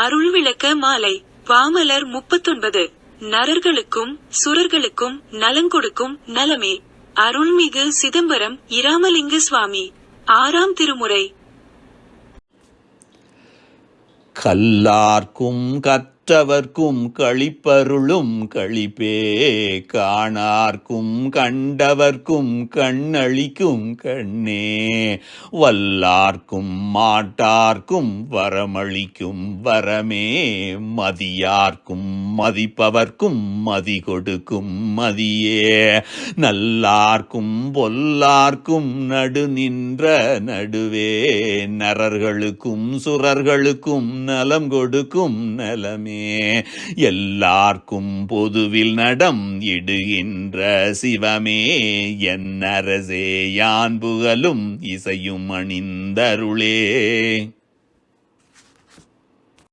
அருள் விளக்க மாலை வாமலர் முப்பத்தொன்பது. நரர்களுக்கும் சுரர்களுக்கும் நலங்கொடுக்கும் நலமே. அருள்மிகு சிதம்பரம் இராமலிங்க சுவாமி. ஆறாம் திருமுறை. கல்லார்க்கும் கற்றவர்க்கும் கழிப்பருளும் கழிப்பே காணார்க்கும் கண்டவர்க்கும் கண்ணளிக்கும் கண்ணே வல்லார்க்கும் மாட்டார்க்கும் வரமளிக்கும் வரமே மதியார்க்கும் மதிப்பவர்க்கும் மதி கொடுக்கும் மதியே. நல்லார்க்கும் பொல்லார்க்கும் நடு நின்ற நடுவே. நரர்களுக்கும் சுரர்களுக்கும் நலம் கொடுக்கும் நலமே. எல்லார்க்கும் பொதுவில் நடம் இடுகின்ற சிவமே. என் அரசே யான் புகழும் இசையும் அணிந்தருளே.